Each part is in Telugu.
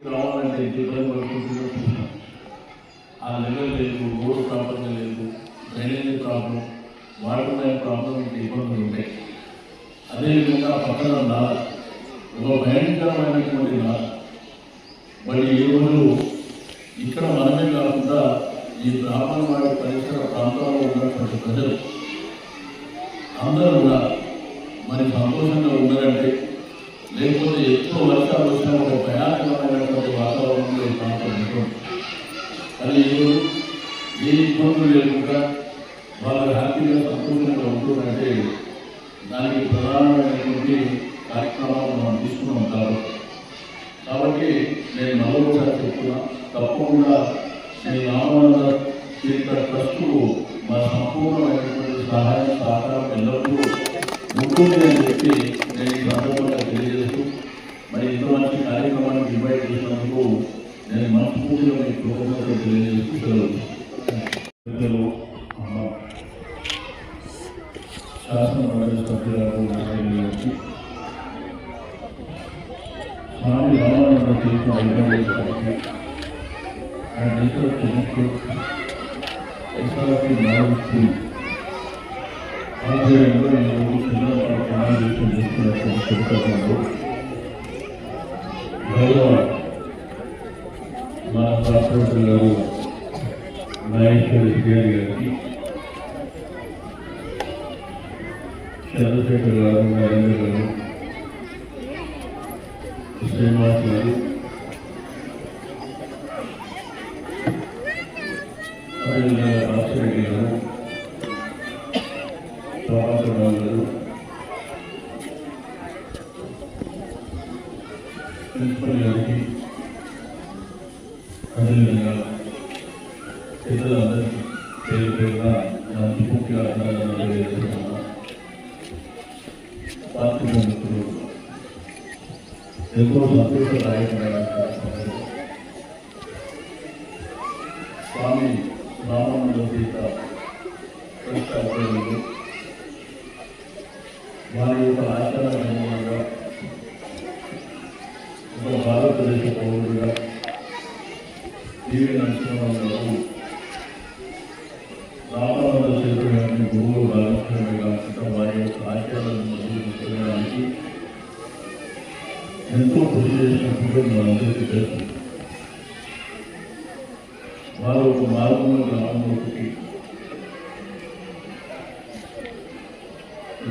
రావాలంటే ఆ లెవెల్ లేదు రోడ్డు ప్రాబ్లం లేదు drainage problem water line problem ఇంటి ఇబ్బందులు ఉంటాయి అదేవిధంగా పక్కన నాల ఒక భయంకరమైనటువంటి నాల మరి ఈరోజు ఇక్కడ మనమే కాకుండా ఈ బ్రాహ్మణవాడి పరిసర ప్రాంతాల్లో ఉన్నటువంటి ప్రజలు అందరూ కూడా మరి సంతోషంగా ఉన్నారంటే లేకపోతే ఎక్కువ వర్షాలు వచ్చినా ఒక భయానకమైనటువంటి వాతావరణంలో ఈ ప్రాంతం ఉంటుంది. అది ఏ ఇబ్బందులు లేకుండా వాళ్ళు హ్యాపీగా సంతోషంగా ఉంటుందంటే దానికి ప్రధానమైనటువంటి కార్యక్రమాలు మనం తీసుకున్నాం కాబట్టి. కాబట్టి నేను మరొకసారి చెప్తున్నా తప్పకుండా శ్రీ రామానంద తీర్థ ట్రస్టుకు మన సంపూర్ణమైనటువంటి సహాయం సహకారం ఎల్లప్పుడూ ముఖ్యమంత్రి అని చెప్పి నేను ఈ సందర్భంగా తెలియజేస్తూ మరి ఇటువంటి కార్యక్రమాన్ని కార్యక్రమానికి చేసినందుకు నేను మనస్ఫూర్తిగా మీ కృతజ్ఞతలు తెలియజేస్తూ సెలవు పెద్దలు, అమ్మ, సభ్యులకు నాయకులు గారికి, స్వామి రామానంద తీర్థ వైద్యులకి అండ్ ఇతర ప్రముఖులు ఎస్ఆర్పి నాయకులు మన కార్పొరేటర్ గారు నాగేశ్వరి గారి గారికి చంద్రశేఖర్ గారు నరేంద్ర గారు శ్రీనివాస్ గారు పెద్దలందరికీ పేరు పేరున నా ముఖ్య అభినందనలు తెలియజేస్తున్నాను మిత్రులు ఎంతో సంతోషదాయకమైన స్వామి రామానంద సీత వారి యొక్క ఆచరణ ఎంతో కృషి మనందరికీ తెలుసు వారు ఒక మార్గంలో గ్రామంలోకి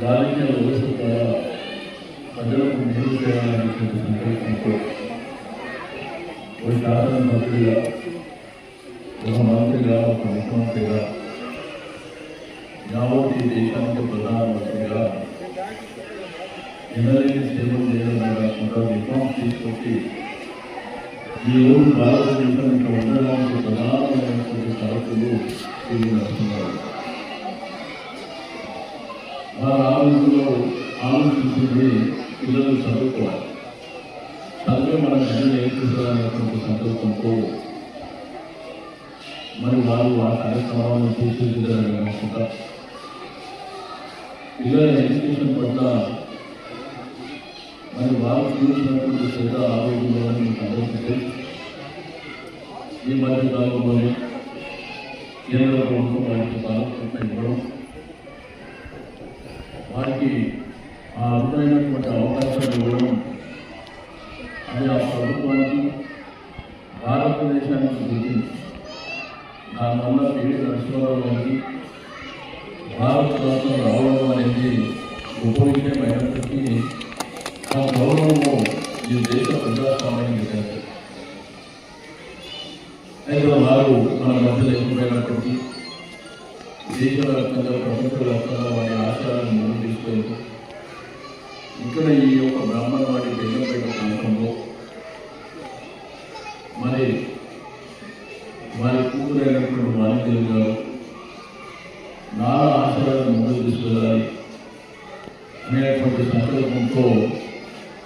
రాజకీయ వ్యవస్థ ద్వారా ప్రజలకు మేలు చేయాలనేటువంటి సంకల్పంతో ఒక శాసనసభ్యుడిగా ఒక మంత్రిగా ఒక ముఖ్యమంత్రిగా యావత్ ఈ దేశానికి ప్రధానమంత్రిగా ఎనలేని సేవలు చేయడమే కాకుండా రిఫార్మ్స్ తీసుకొచ్చి ఈ రోజు భారతదేశం ఇంకా ఉండడానికి ప్రధానమైనటువంటి షరతులు ఇవి నడుస్తున్నారు. వారి ఆలోచనలో ఆలోచించింది పిల్లలు చదువుకోవాలి. చదివే మన జనం నేర్పించాలనేటువంటి సంకల్పంతో మరి వారు ఆ కార్యక్రమాలను తీర్చిదిద్దడం కాకుండా పిల్లల ఎడ్యుకేషన్ పట్ల మరి వారు చూసినటువంటి శ్రద్ధ ఆరోగ్యంలో ఆలోచిస్తే ఈ మధ్య కాలంలోనే కేంద్ర ప్రభుత్వం వారికి స్కాలర్షిప్ ఇవ్వడం వారికి ఆ అరుదైనటువంటి అవకాశాలు ఇవ్వడం అది ఆ ప్రభుత్వానికి భారతదేశానికి గుర్తింపు. దానివల్ల పివి నరసింహారావు గారికి భారత రాష్ట్రం రావడం అనేది ఉపయోగమైనప్పటికీ ఆ గౌరవము ఈ దేశ ప్రజాస్వామ్యానికి తెలుసు అయితే వారు మన మధ్య లేకపోయినప్పటికీ దేశవ్యాప్తంగా ప్రపంచవ్యాప్తంగా వారి ఆచారాన్ని ముందు తీసుకెళ్తూ ఇక్కడ ఈ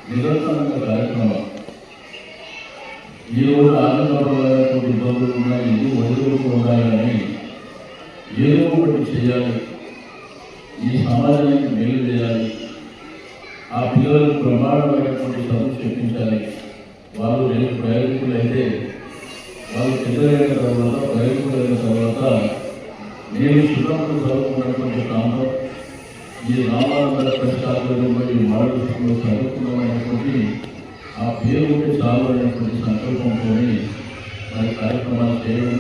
నిరంతరమైన కార్యక్రమం. ఈరోజు ఆనందపరమైనటువంటి ఇబ్బందులు ఉన్నాయి ఇది వదిలిపోతూ ఉన్నాయి కానీ ఏదో ఒకటి చేయాలి ఈ సమాజానికి మేలు చేయాలి. ఆ పిల్లలకు ప్రమాణమైనటువంటి చదువు చెప్పించాలి. వాళ్ళు నేను ప్రయోజకులు అయితే వాళ్ళు పెద్దలైన తర్వాత ప్రయోజకులైన తర్వాత నేను సుఖంలో చదువుకున్నటువంటి ప్రాంతం ఈ రామానంద పరిష్కారంలో మరియు మహారాష్ట్రలో చదువుకున్నామనేటువంటి ఆ పేరు ఉంటే సంకల్పంతో మరి కార్యక్రమాలు చేయడం.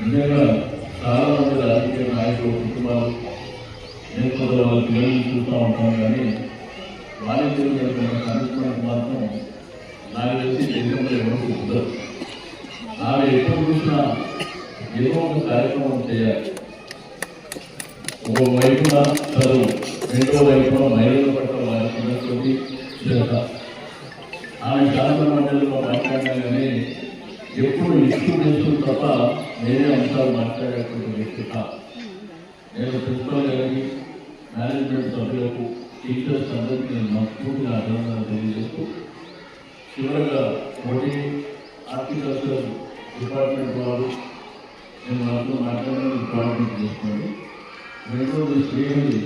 నిజంగా చాలా మంది రాజకీయ నాయకులు కుటుంబాలు నేను కొందరు వాళ్ళ పిల్లల్ని చూస్తూ ఉంటాం కానీ వాణిజ్యం కార్యక్రమానికి మాత్రం నాకు తెలిసి దేశంలో ఎవరికి కుదరదు. ఆమె ఎప్పుడు చూసినా ఏదో ఒక కార్యక్రమం చేయాలి. ఒక వైపున చదువు రెండో వైపున మహిళలు పట్ల వారికి ఉన్నటువంటి శ్రద్ధ ఆమె శాసన మండలిలో మాట్లాడినా ఎప్పుడు ఇష్యూ చేస్తూ తప్ప వేరే అంశాలు మాట్లాడేటువంటి వ్యక్తి నేను ప్రిన్సిపల్ గారికి మేనేజ్మెంట్ సభ్యులకు టీచర్స్ అందరికీ నేను మనస్ఫూర్తిగా అభినందనలు తెలియజేస్తూ చివరగా మోడీ హార్టికల్చర్ డిపార్ట్మెంట్ వారు నేను మనతో మాట్లాడిన డిపార్ట్మెంట్ చేసుకోండి రెండోది శ్రీహరి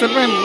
చెప్పండి